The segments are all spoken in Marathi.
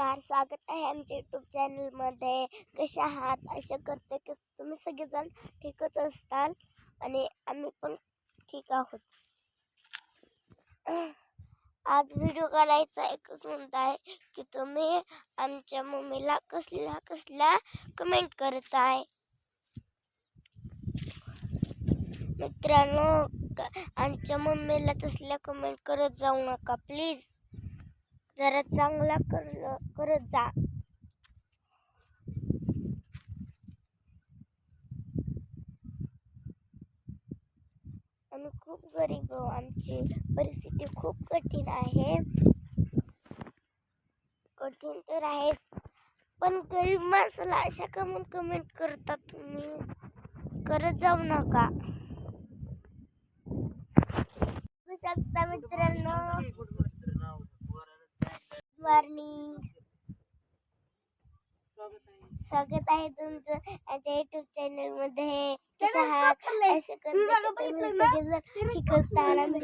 नमस्कार स्वागत आहे आमच्या यूट्यूब चॅनलमध्ये कशा आहात? अशा करते की तुम्ही सगळेजण ठीकच असताल आणि आम्ही पण ठीक आहोत. आज व्हिडिओ काढायचा एकच म्हणत आहे की तुम्ही आमच्या मम्मीला कसल्या कसल्या कमेंट करत आहे? मित्रांनो आमच्या मम्मीला तसल्या कमेंट करत जाऊ नका प्लीज जरा चांगला कर करत जा. आम्ही खूप गरीब आहो. आमची परिस्थिती खूप कठीण आहे. कठीण तर आहे पण गरीब माणसाला अशा कमेंट कमेंट करता तुम्ही. करत जाऊ नका. बघू शकता मित्रांनो. मॉर्निंग स्वागत आहे. तुमचं आमच्या युट्यूब चॅनलमध्ये. ठीक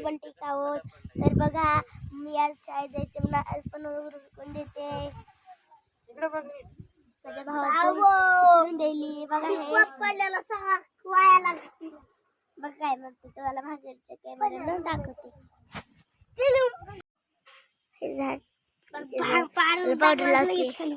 पण ठीक आहोत. तर बघा मी आज शाळेत जायचे मला आज पण उरकून देते. माझ्या भावाचं दिली. बघा हे. बघ काय म्हणते तुम्हाला भाजरच्या दाखवते. हे झाड पावडर झालं की झालं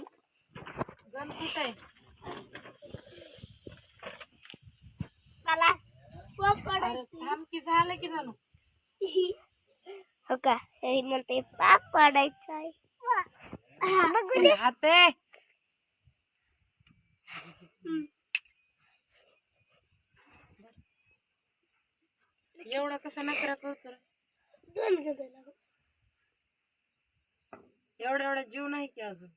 हो का? हे म्हणते पाप पाडायचं आहे. बघू दे. हात आहे? एवढा कसा नकरा करतो? दोन एवढा एवढा जीव नाही की अजून.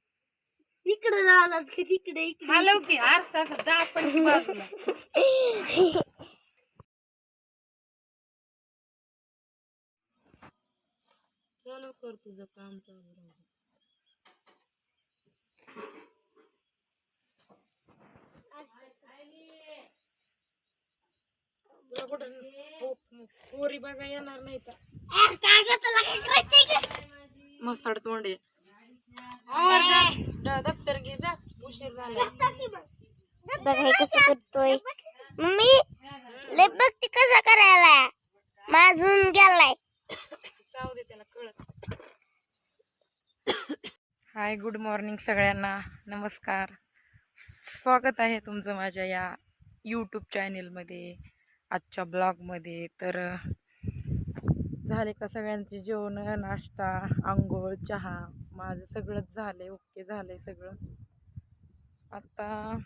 इकडे लावलाच की तिकडे इकडे हलव की आरसा असं जा पण की बाजूला. चालू कर तुझं काम चालू राहू दे. तुला कुठं पो- पोरी बघा येणार नाही तर गं? मस्तड तोंड आहे. दप्तर घे जा. उशीर झाला बघा हे कसं करतोय. मम्मी लय बघ ती कसा करायला? माझून गेलाय. जाऊ दे त्याला कळत हाय गुड मॉर्निंग सगळ्यांना. नमस्कार. स्वागत आहे तुमचं माझ्या या यूट्यूब चॅनेलमध्ये आजच्या ब्लॉगमध्ये तर झाले का सगळ्यांचे जेवण नाश्ता आंघोळ चहा? माझं सगळंच झालं आहे ओके आहे सगळं. आता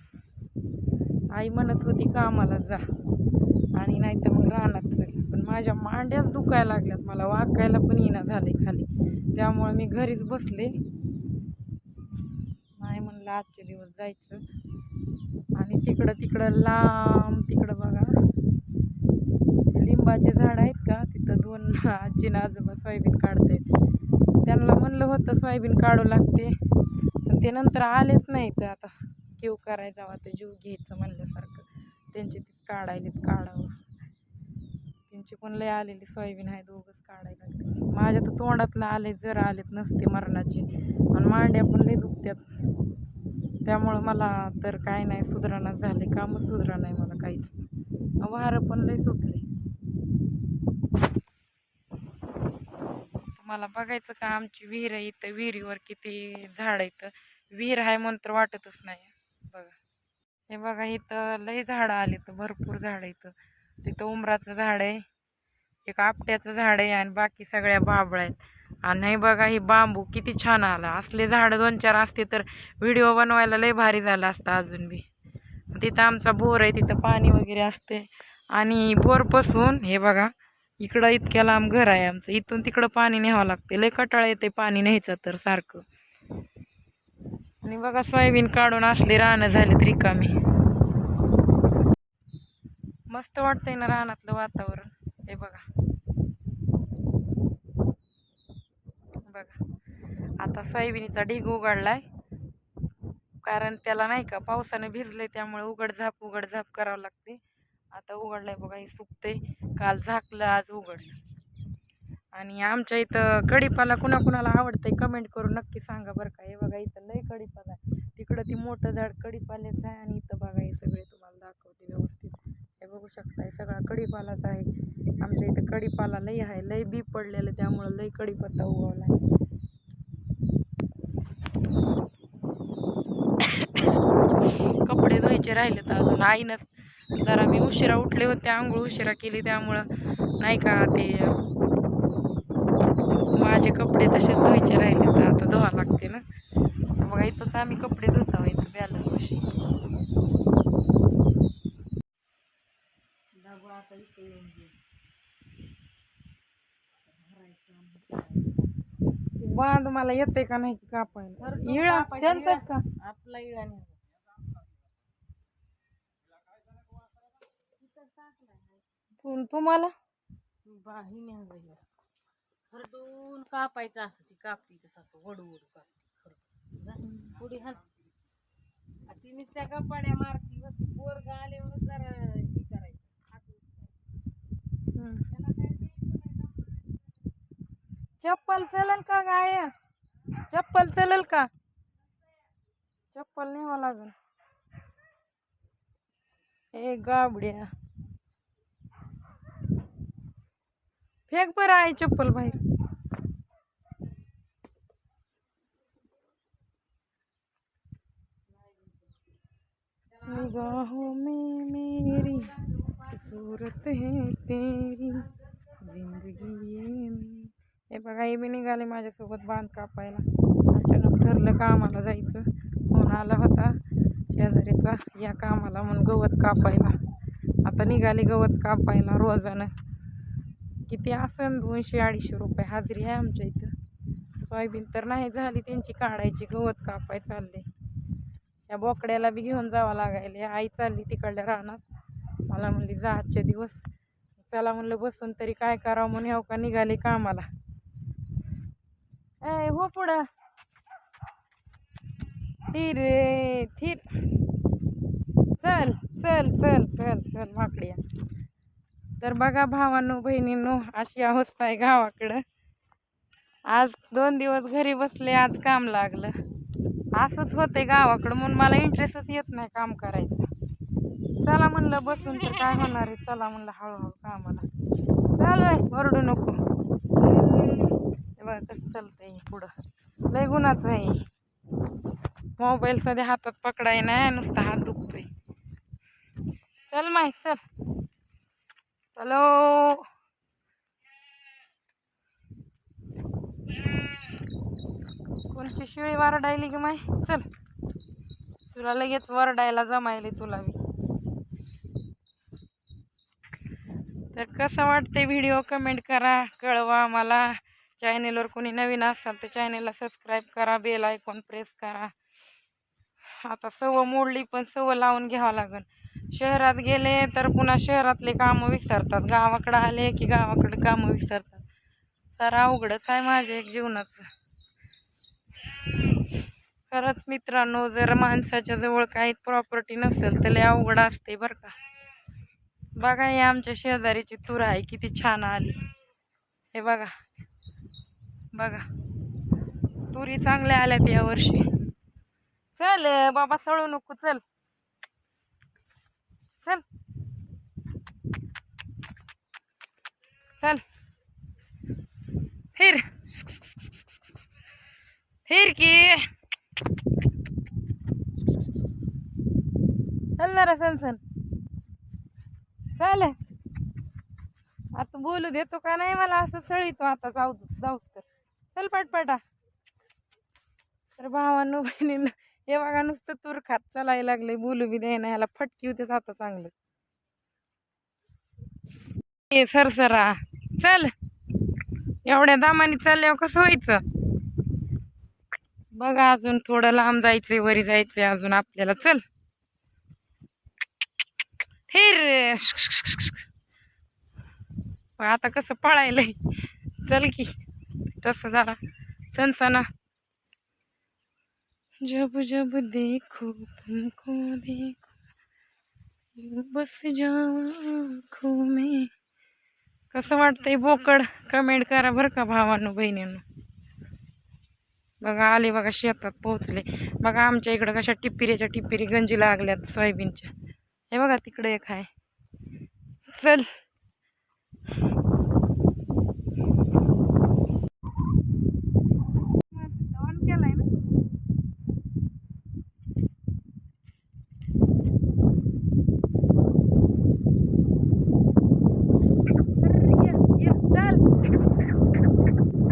आई म्हणत होती कामाला जा. आणि नाही तर मग रानात चल. पण माझ्या मांड्याच दुखायला लागल्यात. मला वाकायला पण येणं झाले खाली. त्यामुळे मी घरीच बसले. नाही म्हणलं आजचे दिवस जायचं. आणि तिकडं तिकडं लांब तिकडं बघा. ते लिंबाचे झाड आहेत का? तिथं दोन आजी आजोबा सोयाबीन काढतायत. त्यांना म्हणलं होतं सोयाबीन काढू लागते. पण ते नंतर आलेच नाही तर आता. केव करायचा आता जीव घ्यायचं म्हणल्यासारखं. त्यांचे तीच काढायलेत काढावं. त्यांची पण लय आलेली सोयाबीन आहे दोघंच काढायला लागले. माझ्या तर तोंडातलं आले जर आलेत नसते मरणाचे. आणि मांड्या पण लय दुखत्यात. त्यामुळं मला तर काय नाही सुधारणा झाले. कामच सुधारणा नाही मला काहीच. वारं पण लय सुटले. मला बघायचं का आमची विहीर आहे इथं विहिरीवर किती झाड इथं विहीर आहे म्हणून तर वाटतच नाही. बघा. हे बघा इथं लई झाडं आली तर भरपूर झाडं इथं तिथं उमराचं झाड आहे एक आपट्याचं झाड आहे आणि बाकी सगळ्या बाबळ आहेत. आणि हे बघा ही बांबू किती छान आला. असले झाडं दोन चार असते तर व्हिडिओ बनवायला लई भारी झाला असता अजून बी. तिथं आमचा बोर आहे तिथं पाणी वगैरे असते. आणि बोरपासून हे बघा इकडं इतक्या लांब घर आहे आमचं. इथून तिकडं पाणी न्यावं लागते. लय कटाळा येते पाणी न्यायचं तर सारखं. आणि बघा सोयाबीन काढून असले रानं झालेत रिकामी. मस्त वाटतंय ना रानातलं वातावरण. हे बघा. बघा. आता सोयाबीनचा ढीग उघडलाय. कारण त्याला नाही का पावसानं भिजलंय त्यामुळे उघड झाप उघड झाप करावं लागते. आता आहे बघा हे सुकते काल झाकलं आज उघडलं. आणि आमच्या इथं कढीपाला कुणाकुणाला आवडतंय कमेंट करून नक्की सांगा बरं का. हे बघा इथं लय कढीपाला तिकडं ती मोठं झाड कढीपाल्याचं आहे आणि इथं बघा हे सगळे तुम्हाला दाखवते व्यवस्थित. हे बघू शकता हे सगळा कढीपालाच आहे. आमच्या इथं कढीपाला लई आहे लई बी पडलेलं त्यामुळं लई कढीपत्ता उगवला आहे कपडे धुवायचे राहिले तर अजून आईनं जरा मी उशिरा उठले होते आंघोळ उशिरा केली त्यामुळं. नाही का ते माझे कपडे तसेच धुवायचे राहिले तर आता धुवा लागते ना. बघा इथंच आम्ही कपडे धुता इथं बॅलन्स कशी बांध मला येते का नाही की कापायला? इळा त्यांचाच का? आपला इळाने तू- तुम्हाला? बाही न्यायला खरडून कापायचं असं ती कापती तसं असं वडू वडू कापती पुढे हात आ, तिनेच त्या गप्पाड्या मारती ती पोरग आल्यावर जरा हे करायचं नाही. चप्पल चलल का गाय? चप्पल चलल का? चप्पल न्यावं लागल ए गाबड्या. फेक बरं आहे चप्पल बाहेर. निगाहों में मेरी सूरत है तेरी जिंदगी ये हे बघा हे बी निघाले माझ्यासोबत बांध कापायला. अचानक ठरलं कामाला जायचं. फोन आला होता शेजारीचा या कामाला म्हणून गवत कापायला. आता निघाले गवत कापायला रोजानं. किती असेल दोनशे अडीचशे रुपये हाजरी आहे आमच्या इथं. सोयाबीन तर नाही झाली त्यांची काढायची गवत कापाय चालले. या बोकड्याला बी घेऊन जावं लागायले. आई चालली तिकडल्या रानात. मला म्हणली जा आजचे दिवस. चला म्हणलं बसून तरी काय करावं म्हणून हो का? निघाले कामाला. ए हो पुढं. थिर रे थिर चल चल चल चल चल माकड्या तर बघा भावांनो बहिणींनो अशी अवस्था आहे गावाकडं. आज दोन दिवस घरी बसले आज काम लागलं. असंच होते गावाकडं म्हणून मला इंटरेस्टच येत नाही काम करायचं. चला म्हणलं बसून तर काय होणार आहे? चला म्हणलं हळूहळू कामाला. चालू ओरडू नको. बघा कसं चालतंय पुढं. लय गुणाचं आहे मोबाईल सध्या हातात पकडाय नाही नुसता हात दुखतोय. चल माय चल. हॅलो कोणती शिळी वरडायली की माय? चल. तुला लगेच वरडायला जमायले तुला मी. तर कसं वाटते व्हिडिओ? कमेंट करा कळवा मला चॅनेलवर कोणी नवीन असाल तर चॅनेलला सबस्क्राईब करा बेल आयकॉन प्रेस करा. आता सव मोडली पण सव लावून घ्यावं लागेल शहरात गेले तर पुन्हा शहरातले कामं विसरतात. गावाकडं आले की गावाकडं कामं विसरतात. तर अवघडच आहे माझ्या एक जीवनाचं. खरंच मित्रांनो जर माणसाच्या जवळ काही प्रॉपर्टी नसेल तर लय अवघड असते बरं का. बघा ही आमच्या शेजारीची तूर आहे किती छान आली. हे बघा. बघा. तुरी चांगल्या आल्यात यावर्षी चल बाबा सळू नको चल. चल. फिर. फिर की. चल ना रे सनसन चल. आता बोलू देतो का नाही मला? असं सळीतो आता जाऊ जाऊस तर. चल पटपटा. तर भावांनो बहिणीनं हे बघा नुसतं तूर खात चालायला लागले. बोलू बी द्यायना ह्याला फटकी होतेच आता चांगलं. सरसरा. चल. एवढ्या दामाने चालल्यावर कसं व्हायचं? बघा अजून थोडं लांब जायचंय वरी जायचंय अजून आपल्याला. चल. फिर. आता कसं पळायलंय? चल की. तसं जरा. सनसना जब जब देखो तुमको देखो. बस जाओ आँखों में. कसं वाटतंय बोकड? कमेंट करा बरं का भावानं बहिणींनो. बघा आले बघा शेतात पोहोचले. बघा आमच्या इकडं कशा टिप्पिरीच्या टिप्पिरी गंजी लागल्यात सोयाबीनच्या. हे बघा तिकडे एक आहे. चल ऑन केलाय ना अरे ये, ये, चल.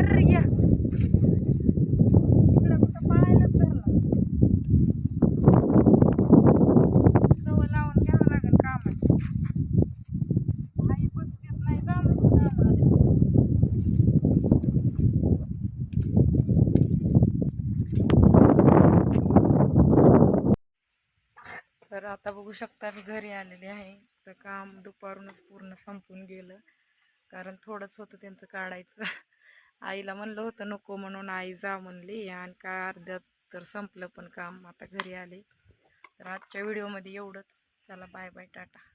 अरे ये. इकडं कुठं पळायलाच झालं. सवय लावून घ्यावं लागेल कामाची. आई बसतेच नाही जाणं कामाला. तर आता बघू शकता मी घरी आलेले आहे. तर काम दुपारूनच पूर्ण संपून गेलं. कारण थोडंच होतं त्यांचं काढायचं. आईला म्हणलं होतं नको म्हणून आई जा म्हणली आणि काय अर्ध्यात तर संपलं पण काम. आता घरी आले. तर आजच्या व्हिडिओमध्ये एवढंच. चला बाय बाय टाटा.